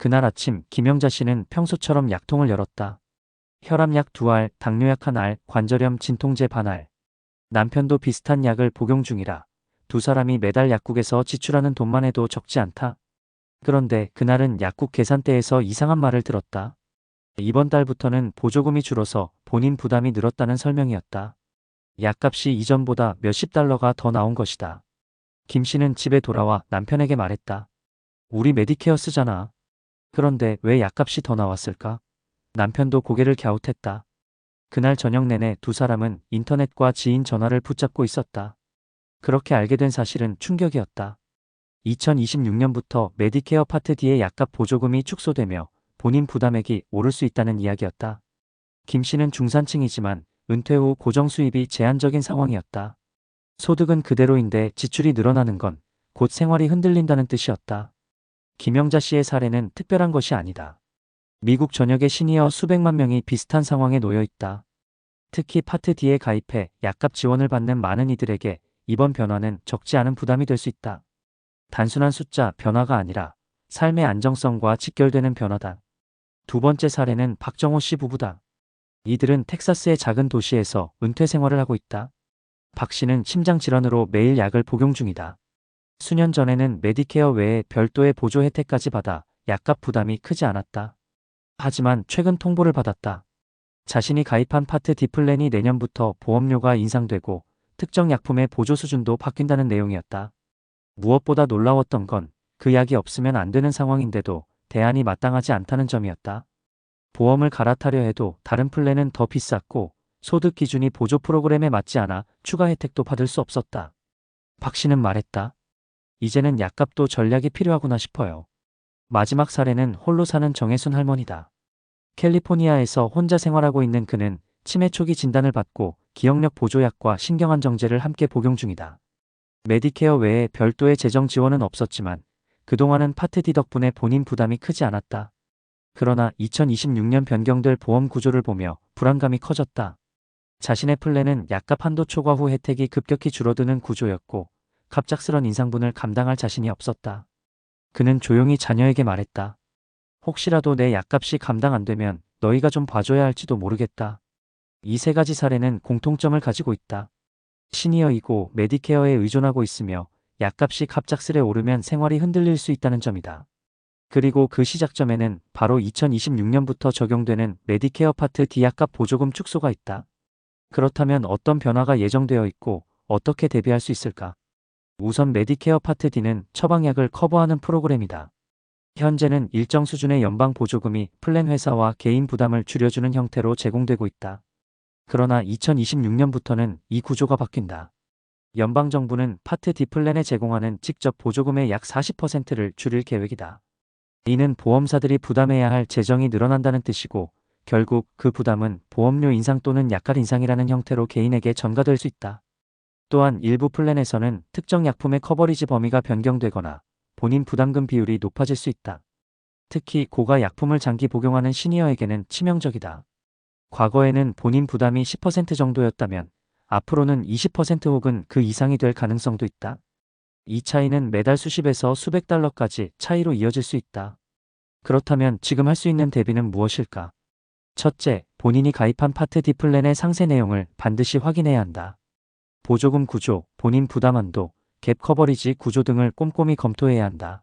그날 아침 김영자 씨는 평소처럼 약통을 열었다. 혈압약 두 알, 당뇨약 한 알, 관절염 진통제 반 알. 남편도 비슷한 약을 복용 중이라 두 사람이 매달 약국에서 지출하는 돈만 해도 적지 않다. 그런데 그날은 약국 계산대에서 이상한 말을 들었다. 이번 달부터는 보조금이 줄어서 본인 부담이 늘었다는 설명이었다. 약값이 이전보다 몇십 달러가 더 나온 것이다. 김 씨는 집에 돌아와 남편에게 말했다. 우리 메디케어 쓰잖아. 그런데 왜 약값이 더 나왔을까? 남편도 고개를 갸웃했다. 그날 저녁 내내 두 사람은 인터넷과 지인 전화를 붙잡고 있었다. 그렇게 알게 된 사실은 충격이었다. 2026년부터 메디케어 파트 D의 약값 보조금이 축소되며 본인 부담액이 오를 수 있다는 이야기였다. 김 씨는 중산층이지만 은퇴 후 고정 수입이 제한적인 상황이었다. 소득은 그대로인데 지출이 늘어나는 건 곧 생활이 흔들린다는 뜻이었다. 김영자 씨의 사례는 특별한 것이 아니다. 미국 전역의 시니어 수백만 명이 비슷한 상황에 놓여 있다. 특히 파트 D에 가입해 약값 지원을 받는 많은 이들에게 이번 변화는 적지 않은 부담이 될 수 있다. 단순한 숫자 변화가 아니라 삶의 안정성과 직결되는 변화다. 두 번째 사례는 박정호 씨 부부다. 이들은 텍사스의 작은 도시에서 은퇴 생활을 하고 있다. 박 씨는 심장 질환으로 매일 약을 복용 중이다. 수년 전에는 메디케어 외에 별도의 보조 혜택까지 받아 약값 부담이 크지 않았다. 하지만 최근 통보를 받았다. 자신이 가입한 파트 D 플랜이 내년부터 보험료가 인상되고 특정 약품의 보조 수준도 바뀐다는 내용이었다. 무엇보다 놀라웠던 건 그 약이 없으면 안 되는 상황인데도 대안이 마땅하지 않다는 점이었다. 보험을 갈아타려 해도 다른 플랜은 더 비쌌고 소득 기준이 보조 프로그램에 맞지 않아 추가 혜택도 받을 수 없었다. 박 씨는 말했다. 이제는 약값도 전략이 필요하구나 싶어요. 마지막 사례는 홀로 사는 정혜순 할머니다. 캘리포니아에서 혼자 생활하고 있는 그는 치매 초기 진단을 받고 기억력 보조약과 신경안정제를 함께 복용 중이다. 메디케어 외에 별도의 재정 지원은 없었지만 그동안은 파트 D 덕분에 본인 부담이 크지 않았다. 그러나 2026년 변경될 보험 구조를 보며 불안감이 커졌다. 자신의 플랜은 약값 한도 초과 후 혜택이 급격히 줄어드는 구조였고 갑작스런 인상분을 감당할 자신이 없었다. 그는 조용히 자녀에게 말했다. 혹시라도 내 약값이 감당 안 되면 너희가 좀 봐줘야 할지도 모르겠다. 이 세 가지 사례는 공통점을 가지고 있다. 시니어이고 메디케어에 의존하고 있으며 약값이 갑작스레 오르면 생활이 흔들릴 수 있다는 점이다. 그리고 그 시작점에는 바로 2026년부터 적용되는 메디케어 파트 D 약값 보조금 축소가 있다. 그렇다면 어떤 변화가 예정되어 있고 어떻게 대비할 수 있을까? 우선 메디케어 파트 D는 처방약을 커버하는 프로그램이다. 현재는 일정 수준의 연방 보조금이 플랜 회사와 개인 부담을 줄여주는 형태로 제공되고 있다. 그러나 2026년부터는 이 구조가 바뀐다. 연방정부는 파트 D 플랜에 제공하는 직접 보조금의 약 40%를 줄일 계획이다. 이는 보험사들이 부담해야 할 재정이 늘어난다는 뜻이고 결국 그 부담은 보험료 인상 또는 약값 인상이라는 형태로 개인에게 전가될 수 있다. 또한 일부 플랜에서는 특정 약품의 커버리지 범위가 변경되거나 본인 부담금 비율이 높아질 수 있다. 특히 고가 약품을 장기 복용하는 시니어에게는 치명적이다. 과거에는 본인 부담이 10% 정도였다면 앞으로는 20% 혹은 그 이상이 될 가능성도 있다. 이 차이는 매달 수십에서 수백 달러까지 차이로 이어질 수 있다. 그렇다면 지금 할 수 있는 대비는 무엇일까? 첫째, 본인이 가입한 파트 D 플랜의 상세 내용을 반드시 확인해야 한다. 보조금 구조, 본인 부담 한도, 갭 커버리지 구조 등을 꼼꼼히 검토해야 한다.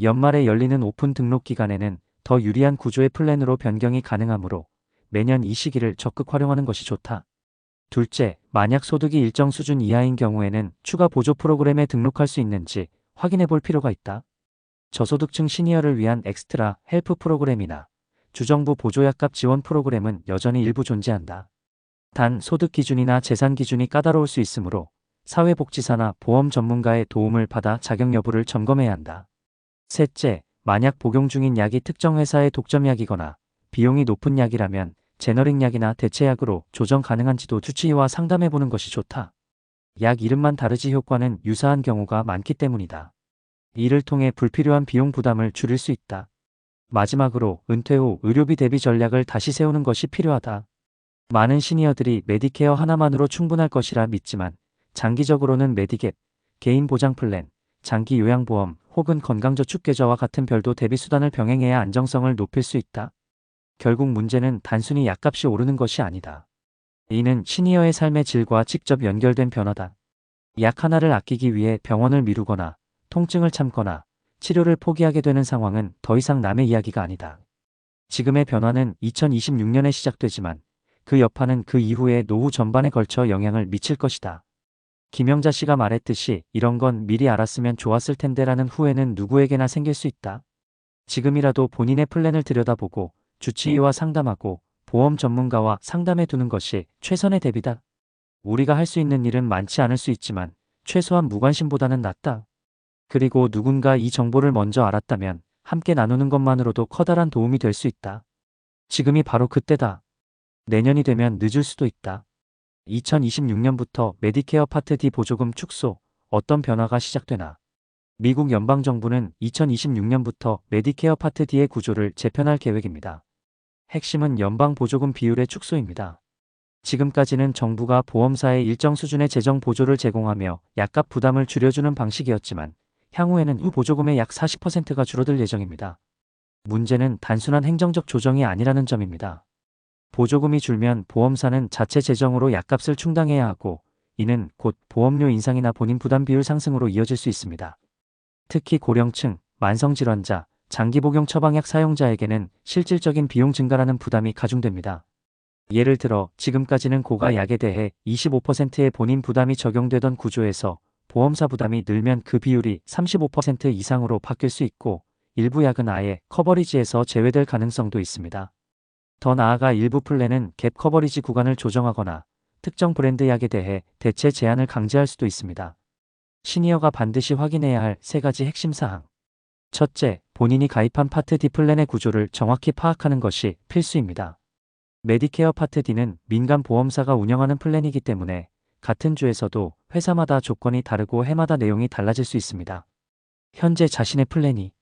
연말에 열리는 오픈 등록 기간에는 더 유리한 구조의 플랜으로 변경이 가능하므로 매년 이 시기를 적극 활용하는 것이 좋다. 둘째, 만약 소득이 일정 수준 이하인 경우에는 추가 보조 프로그램에 등록할 수 있는지 확인해 볼 필요가 있다. 저소득층 시니어를 위한 엑스트라 헬프 프로그램이나 주정부 보조약값 지원 프로그램은 여전히 일부 존재한다. 단 소득 기준이나 재산 기준이 까다로울 수 있으므로 사회복지사나 보험 전문가의 도움을 받아 자격 여부를 점검해야 한다. 셋째, 만약 복용 중인 약이 특정 회사의 독점 약이거나 비용이 높은 약이라면 제너릭 약이나 대체약으로 조정 가능한지도 주치의와 상담해 보는 것이 좋다. 약 이름만 다르지 효과는 유사한 경우가 많기 때문이다. 이를 통해 불필요한 비용 부담을 줄일 수 있다. 마지막으로 은퇴 후 의료비 대비 전략을 다시 세우는 것이 필요하다. 많은 시니어들이 메디케어 하나만으로 충분할 것이라 믿지만 장기적으로는 메디겟, 개인 보장 플랜, 장기 요양보험, 혹은 건강저축계좌와 같은 별도 대비수단을 병행해야 안정성을 높일 수 있다. 결국 문제는 단순히 약값이 오르는 것이 아니다. 이는 시니어의 삶의 질과 직접 연결된 변화다. 약 하나를 아끼기 위해 병원을 미루거나 통증을 참거나 치료를 포기하게 되는 상황은 더 이상 남의 이야기가 아니다. 지금의 변화는 2026년에 시작되지만 그 여파는 그 이후의 노후 전반에 걸쳐 영향을 미칠 것이다. 김영자 씨가 말했듯이 이런 건 미리 알았으면 좋았을 텐데라는 후회는 누구에게나 생길 수 있다. 지금이라도 본인의 플랜을 들여다보고 주치의와 상담하고 보험 전문가와 상담해 두는 것이 최선의 대비다. 우리가 할 수 있는 일은 많지 않을 수 있지만 최소한 무관심보다는 낫다. 그리고 누군가 이 정보를 먼저 알았다면 함께 나누는 것만으로도 커다란 도움이 될 수 있다. 지금이 바로 그때다. 내년이 되면 늦을 수도 있다. 2026년부터 메디케어 파트 D 보조금 축소, 어떤 변화가 시작되나. 미국 연방정부는 2026년부터 메디케어 파트 D의 구조를 재편할 계획입니다. 핵심은 연방 보조금 비율의 축소입니다. 지금까지는 정부가 보험사에 일정 수준의 재정 보조를 제공하며 약값 부담을 줄여주는 방식이었지만 향후에는 이 보조금의 약 40%가 줄어들 예정입니다. 문제는 단순한 행정적 조정이 아니라는 점입니다. 보조금이 줄면 보험사는 자체 재정으로 약값을 충당해야 하고 이는 곧 보험료 인상이나 본인 부담 비율 상승으로 이어질 수 있습니다. 특히 고령층, 만성질환자, 장기복용 처방약 사용자에게는 실질적인 비용 증가라는 부담이 가중됩니다. 예를 들어 지금까지는 고가 약에 대해 25%의 본인 부담이 적용되던 구조에서 보험사 부담이 늘면 그 비율이 35% 이상으로 바뀔 수 있고 일부 약은 아예 커버리지에서 제외될 가능성도 있습니다. 더 나아가 일부 플랜은 갭 커버리지 구간을 조정하거나 특정 브랜드 약에 대해 대체 제한을 강제할 수도 있습니다. 시니어가 반드시 확인해야 할 세 가지 핵심 사항. 첫째, 본인이 가입한 파트 D 플랜의 구조를 정확히 파악하는 것이 필수입니다. 메디케어 파트 D는 민간 보험사가 운영하는 플랜이기 때문에 같은 주에서도 회사마다 조건이 다르고 해마다 내용이 달라질 수 있습니다. 현재 자신의 플랜이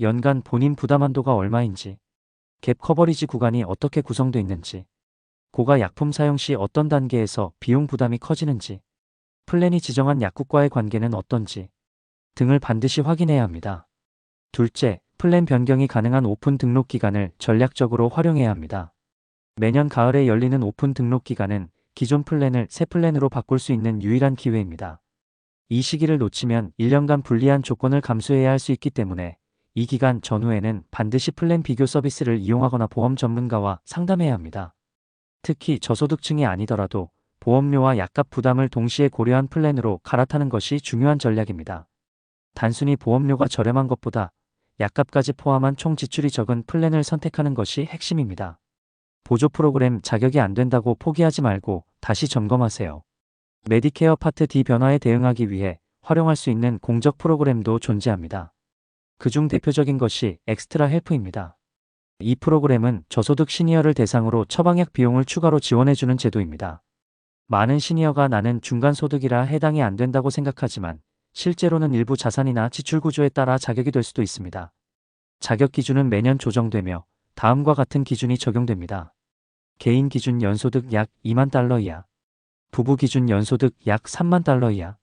연간 본인 부담 한도가 얼마인지, 갭 커버리지 구간이 어떻게 구성되어 있는지, 고가 약품 사용 시 어떤 단계에서 비용 부담이 커지는지, 플랜이 지정한 약국과의 관계는 어떤지 등을 반드시 확인해야 합니다. 둘째, 플랜 변경이 가능한 오픈 등록 기간을 전략적으로 활용해야 합니다. 매년 가을에 열리는 오픈 등록 기간은 기존 플랜을 새 플랜으로 바꿀 수 있는 유일한 기회입니다. 이 시기를 놓치면 1년간 불리한 조건을 감수해야 할 수 있기 때문에 이 기간 전후에는 반드시 플랜 비교 서비스를 이용하거나 보험 전문가와 상담해야 합니다. 특히 저소득층이 아니더라도 보험료와 약값 부담을 동시에 고려한 플랜으로 갈아타는 것이 중요한 전략입니다. 단순히 보험료가 저렴한 것보다 약값까지 포함한 총 지출이 적은 플랜을 선택하는 것이 핵심입니다. 보조 프로그램 자격이 안 된다고 포기하지 말고 다시 점검하세요. 메디케어 파트 D 변화에 대응하기 위해 활용할 수 있는 공적 프로그램도 존재합니다. 그중 대표적인 것이 엑스트라 헬프입니다. 이 프로그램은 저소득 시니어를 대상으로 처방약 비용을 추가로 지원해주는 제도입니다. 많은 시니어가 나는 중간소득이라 해당이 안 된다고 생각하지만 실제로는 일부 자산이나 지출 구조에 따라 자격이 될 수도 있습니다. 자격 기준은 매년 조정되며 다음과 같은 기준이 적용됩니다. 개인 기준 연소득 약 2만 달러 이하, 부부 기준 연소득 약 3만 달러 이하.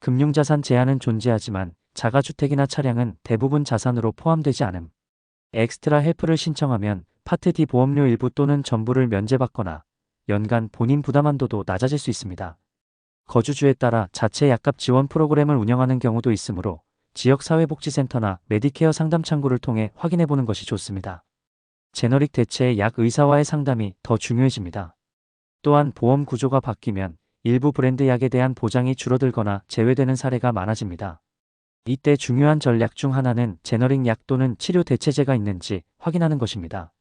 금융자산 제한은 존재하지만 자가주택이나 차량은 대부분 자산으로 포함되지 않음. 엑스트라 헬프를 신청하면 파트 D 보험료 일부 또는 전부를 면제받거나 연간 본인 부담 한도도 낮아질 수 있습니다. 거주주에 따라 자체 약값 지원 프로그램을 운영하는 경우도 있으므로 지역사회복지센터나 메디케어 상담 창구를 통해 확인해 보는 것이 좋습니다. 제너릭 대체의 약 의사와의 상담이 더 중요해집니다. 또한 보험 구조가 바뀌면 일부 브랜드 약에 대한 보장이 줄어들거나 제외되는 사례가 많아집니다. 이때 중요한 전략 중 하나는 제너릭 약 또는 치료 대체제가 있는지 확인하는 것입니다.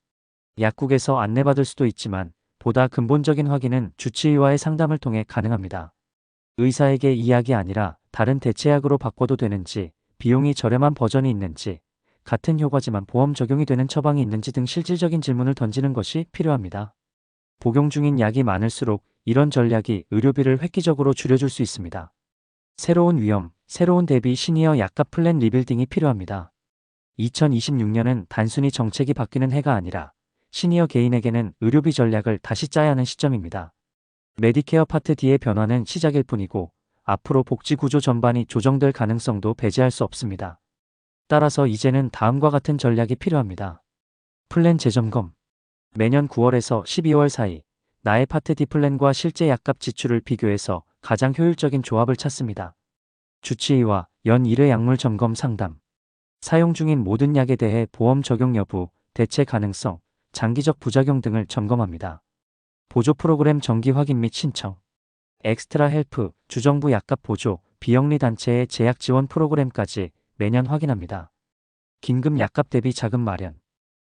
약국에서 안내받을 수도 있지만 보다 근본적인 확인은 주치의와의 상담을 통해 가능합니다. 의사에게 이 약이 아니라 다른 대체약으로 바꿔도 되는지, 비용이 저렴한 버전이 있는지, 같은 효과지만 보험 적용이 되는 처방이 있는지 등 실질적인 질문을 던지는 것이 필요합니다. 복용 중인 약이 많을수록 이런 전략이 의료비를 획기적으로 줄여줄 수 있습니다. 새로운 위험, 새로운 대비 시니어 약값 플랜 리빌딩이 필요합니다. 2026년은 단순히 정책이 바뀌는 해가 아니라 시니어 개인에게는 의료비 전략을 다시 짜야 하는 시점입니다. 메디케어 파트 D의 변화는 시작일 뿐이고 앞으로 복지 구조 전반이 조정될 가능성도 배제할 수 없습니다. 따라서 이제는 다음과 같은 전략이 필요합니다. 플랜 재점검. 매년 9월에서 12월 사이 나의 파트 D 플랜과 실제 약값 지출을 비교해서 가장 효율적인 조합을 찾습니다. 주치의와 연 1회 약물 점검 상담. 사용 중인 모든 약에 대해 보험 적용 여부, 대체 가능성, 장기적 부작용 등을 점검합니다. 보조 프로그램 정기 확인 및 신청. 엑스트라 헬프, 주정부 약값 보조, 비영리 단체의 제약 지원 프로그램까지 매년 확인합니다. 긴급 약값 대비 자금 마련.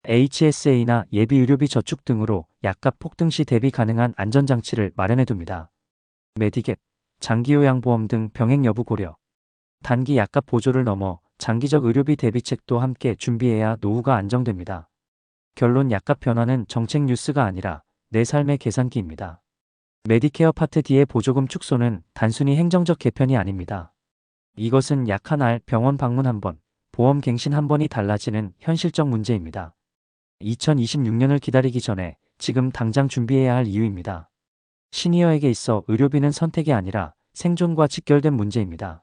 HSA나 예비 의료비 저축 등으로 약값 폭등 시 대비 가능한 안전장치를 마련해 둡니다. 메디갭, 장기요양보험 등 병행 여부 고려. 단기 약값 보조를 넘어 장기적 의료비 대비책도 함께 준비해야 노후가 안정됩니다. 결론 약값 변화는 정책 뉴스가 아니라 내 삶의 계산기입니다. 메디케어 파트 D의 보조금 축소는 단순히 행정적 개편이 아닙니다. 이것은 약 한 알 병원 방문 한 번, 보험 갱신 한 번이 달라지는 현실적 문제입니다. 2026년을 기다리기 전에 지금 당장 준비해야 할 이유입니다. 시니어에게 있어 의료비는 선택이 아니라 생존과 직결된 문제입니다.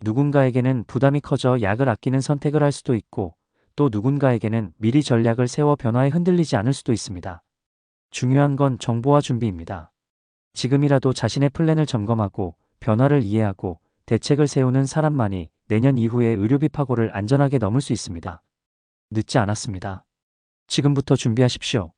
누군가에게는 부담이 커져 약을 아끼는 선택을 할 수도 있고 또 누군가에게는 미리 전략을 세워 변화에 흔들리지 않을 수도 있습니다. 중요한 건 정보와 준비입니다. 지금이라도 자신의 플랜을 점검하고 변화를 이해하고 대책을 세우는 사람만이 내년 이후에 의료비 파고를 안전하게 넘을 수 있습니다. 늦지 않았습니다. 지금부터 준비하십시오.